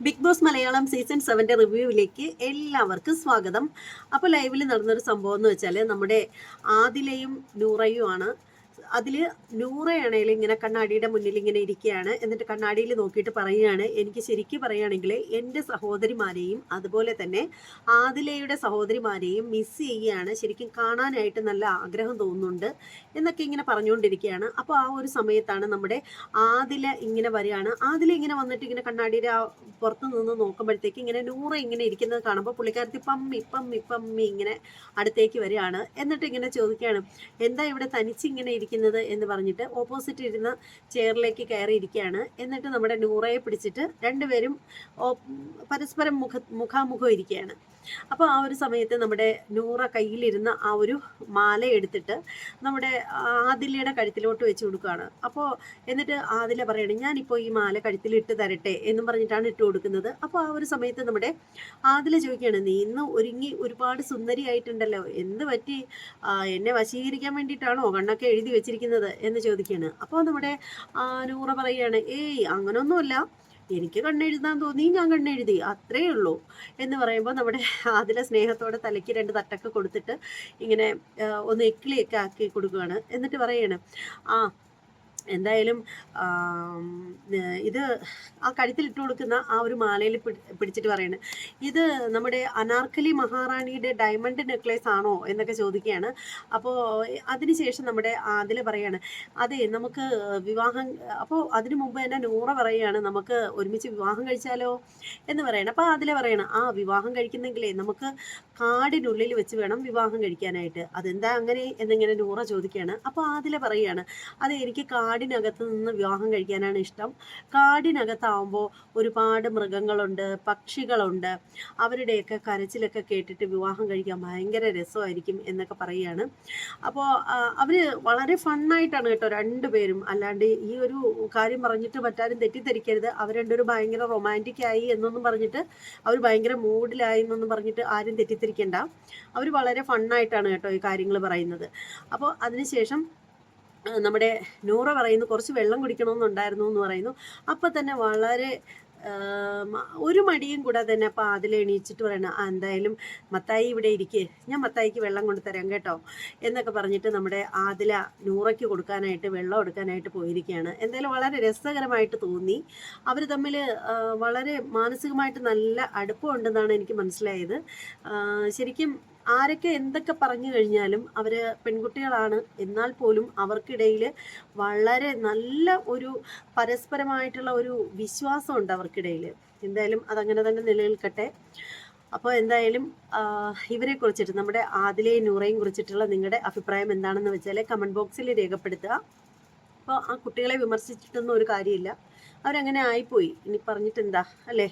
Big Boss Malayalam season സെവന്റെ റിവ്യൂവിലേക്ക് എല്ലാവർക്കും സ്വാഗതം. അപ്പോൾ ലൈവിൽ നടന്നൊരു സംഭവം എന്ന് വെച്ചാൽ നമ്മുടെ ആദിലയും നൂറയുമാണ് അതിൽ നൂറയാണെങ്കിൽ ഇങ്ങനെ കണ്ണാടിയുടെ മുന്നിൽ ഇങ്ങനെ ഇരിക്കുകയാണ് എന്നിട്ട് കണ്ണാടിയിൽ നോക്കിയിട്ട് പറയുകയാണ് എനിക്ക് ശരിക്കും പറയുകയാണെങ്കിൽ എന്റെ സഹോദരിമാരെയും അതുപോലെ തന്നെ ആദിലയുടെ സഹോദരിമാരെയും മിസ് ചെയ്യുകയാണ്. ശരിക്കും കാണാനായിട്ട് നല്ല ആഗ്രഹം തോന്നുന്നുണ്ട് എന്നൊക്കെ ഇങ്ങനെ പറഞ്ഞുകൊണ്ടിരിക്കുകയാണ് അപ്പോൾ ആ ഒരു സമയത്താണ് നമ്മുടെ ആദില ഇങ്ങനെ വരികയാണ്. ആദില ഇങ്ങനെ വന്നിട്ട് ഇങ്ങനെ കണ്ണാടിയുടെ ആ പുറത്ത് നിന്ന് നോക്കുമ്പോഴത്തേക്ക് ഇങ്ങനെ നൂറ ഇങ്ങനെ ഇരിക്കുന്നത് കാണുമ്പോൾ പുള്ളിക്കാരത്തി പമ്മി പമ്മി പമ്മി ഇങ്ങനെ അടുത്തേക്ക് വരികയാണ്. എന്നിട്ട് ഇങ്ങനെ ചോദിക്കുകയാണ് എന്താ ഇവിടെ തനിച്ച് ഇങ്ങനെ ഇരിക്കുന്നത് എന്ന് പറഞ്ഞിട്ട് ഓപ്പോസിറ്റ് ഇരുന്ന ചെയറിലേക്ക് കയറി ഇരിക്കുകയാണ് എന്നിട്ട് നമ്മുടെ നൂറയെ പിടിച്ചിട്ട് രണ്ടുപേരും പരസ്പരം മുഖ മുഖാമുഖം ഇരിക്കുകയാണ്. അപ്പോൾ ആ ഒരു സമയത്ത് നമ്മുടെ നൂറ കയ്യിലിരുന്ന ആ ഒരു മാല എടുത്തിട്ട് നമ്മുടെ ആദിലയുടെ കഴുത്തിലോട്ട് വെച്ച് കൊടുക്കുകയാണ്. അപ്പോൾ എന്നിട്ട് ആദില പറയണം ഞാനിപ്പോൾ ഈ മാല കഴുത്തിൽ ഇട്ട് തരട്ടെ എന്നും പറഞ്ഞിട്ടാണ് ഇട്ട് കൊടുക്കുന്നത്. അപ്പോൾ ആ ഒരു സമയത്ത് നമ്മുടെ ആദില ചോദിക്കുകയാണ് നീ ഇന്ന് ഒരുങ്ങി ഒരുപാട് സുന്ദരിയായിട്ടുണ്ടല്ലോ. എന്ത് പറ്റി? എന്നെ വശീകരിക്കാൻ വേണ്ടിയിട്ടാണോ കണ്ണൊക്കെ എഴുതി വെച്ചിരിക്കുന്നത് എന്ന് ചോദിക്കുകയാണ് അപ്പോൾ നമ്മുടെ നൂറ പറയുകയാണ് ഏയ് അങ്ങനൊന്നുമല്ല. എനിക്ക് കണ്ണെഴുതാൻ തോന്നി ഞാൻ കണ്ണെഴുതി. അത്രേ ഉള്ളൂ. എന്ന് പറയുമ്പോൾ നമ്മുടെ ആദില സ്നേഹത്തോടെ തലയ്ക്ക് രണ്ട് തട്ടൊക്കെ കൊടുത്തിട്ട് ഇങ്ങനെ ഒന്ന് എക്കിളിയൊക്കെ ആക്കി കൊടുക്കുകയാണ്. എന്നിട്ട് പറയാണ് ആ എന്തായാലും ഇത് ആ കഴുത്തിൽ ഇട്ട് കൊടുക്കുന്ന ആ ഒരു മാലയിൽ പിടിച്ചിട്ട് പറയുന്നത് ഇത് നമ്മുടെ അനാർക്കലി മഹാറാണിയുടെ ഡയമണ്ട് നെക്ലേസ് ആണോ എന്നൊക്കെ ചോദിക്കുകയാണ്. അപ്പോൾ അതിനുശേഷം നമ്മുടെ അതിൽ പറയാണ് അതെ നമുക്ക് വിവാഹം അപ്പോൾ അതിനു മുമ്പ് തന്നെ നൂറ പറയുകയാണ് നമുക്ക് ഒരുമിച്ച് വിവാഹം കഴിച്ചാലോ? എന്ന് പറയണം. അപ്പോൾ അതിലെ പറയണം ആ വിവാഹം കഴിക്കുന്നെങ്കിലേ നമുക്ക് കാടിനുള്ളിൽ വെച്ച് വേണം വിവാഹം കഴിക്കാനായിട്ട്. അതെന്താ അങ്ങനെ? എന്നിങ്ങനെ നൂറ ചോദിക്കുകയാണ്. അപ്പോൾ അതിലെ പറയുകയാണ് അതെ എനിക്ക് കാടിനകത്ത് നിന്ന് വിവാഹം കഴിക്കാനാണ് ഇഷ്ടം. കാടിനകത്താവുമ്പോൾ ഒരുപാട് മൃഗങ്ങളുണ്ട് പക്ഷികളുണ്ട്. അവരുടെയൊക്കെ കരച്ചിലൊക്കെ കേട്ടിട്ട് വിവാഹം കഴിക്കാൻ ഭയങ്കര രസമായിരിക്കും എന്നൊക്കെ പറയുകയാണ്. അപ്പോൾ അവർ വളരെ ഫണ്ണായിട്ടാണ് കേട്ടോ രണ്ടുപേരും. അല്ലാണ്ട് ഈ ഒരു കാര്യം പറഞ്ഞിട്ട് മറ്റാരും തെറ്റിദ്ധരിക്കരുത്. അവർ രണ്ടുപേരും ഭയങ്കര റൊമാന്റിക് ആയി എന്നൊന്നും പറഞ്ഞിട്ട് അവർ ഭയങ്കര മൂഡിലായി എന്നൊന്നും പറഞ്ഞിട്ട് ആരും തെറ്റിദ്ധരിക്കണ്ട. അവർ വളരെ ഫണ്ണായിട്ടാണ് കേട്ടോ ഈ കാര്യങ്ങൾ പറയുന്നത്. അപ്പോൾ അതിനുശേഷം നമ്മുടെ നൂറ പറയുന്നു കുറച്ച് വെള്ളം കുടിക്കണമെന്നുണ്ടായിരുന്നു എന്ന് പറയുന്നു. അപ്പം തന്നെ വളരെ ഒരു മടിയും കൂടെ തന്നെ അപ്പം അതിൽ എണീച്ചിട്ട് പറയണം ആ എന്തായാലും മത്തായി ഇവിടെ ഇരിക്കേ ഞാൻ മത്തായിക്ക് വെള്ളം കൊണ്ട് തരാം കേട്ടോ എന്നൊക്കെ പറഞ്ഞിട്ട് നമ്മുടെ ആദില നൂറയ്ക്ക് കൊടുക്കാനായിട്ട് വെള്ളം എടുക്കാനായിട്ട് പോയിരിക്കുകയാണ്. എന്തായാലും വളരെ രസകരമായിട്ട് തോന്നി. അവർ തമ്മിൽ വളരെ മാനസികമായിട്ട് നല്ല അടുപ്പമുണ്ടെന്നാണ് എനിക്ക് മനസ്സിലായത്. ശരിക്കും ആരൊക്കെ എന്തൊക്കെ പറഞ്ഞു കഴിഞ്ഞാലും അവർ പെൺകുട്ടികളാണ്. എന്നാൽ പോലും അവർക്കിടയിൽ വളരെ നല്ല ഒരു പരസ്പരമായിട്ടുള്ള ഒരു വിശ്വാസമുണ്ട് അവർക്കിടയിൽ. എന്തായാലും അതങ്ങനെ തന്നെ നിലനിൽക്കട്ടെ. അപ്പോൾ എന്തായാലും ഇവരെ കുറിച്ചിട്ട് നമ്മുടെ ആദിലയും നൂറയും കുറിച്ചിട്ടുള്ള നിങ്ങളുടെ അഭിപ്രായം എന്താണെന്ന് വെച്ചാൽ കമന്റ് ബോക്സിൽ രേഖപ്പെടുത്തുക. അപ്പോൾ ആ കുട്ടികളെ വിമർശിച്ചിട്ടൊന്നും ഒരു കാര്യമില്ല. അവരങ്ങനെ ആയിപ്പോയി. ഇനി പറഞ്ഞിട്ടെന്താ? അല്ലേ?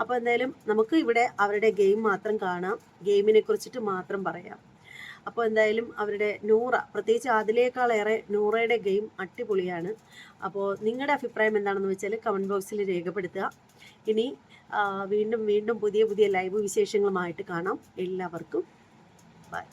അപ്പോൾ എന്തായാലും നമുക്ക് ഇവിടെ അവരുടെ ഗെയിം മാത്രം കാണാം. ഗെയിമിനെ കുറിച്ചിട്ട് മാത്രം പറയാം. അപ്പോൾ എന്തായാലും അവരുടെ നൂറ പ്രത്യേകിച്ച് അതിലേക്കാളേറെ നൂറയുടെ ഗെയിം അടിപൊളിയാണ്. അപ്പോൾ നിങ്ങളുടെ അഭിപ്രായം എന്താണെന്ന് വെച്ചാൽ കമന്റ് ബോക്സിൽ രേഖപ്പെടുത്തുക. ഇനി വീണ്ടും വീണ്ടും പുതിയ പുതിയ ലൈവ് വിശേഷങ്ങളുമായിട്ട് കാണാം. എല്ലാവർക്കും ബൈ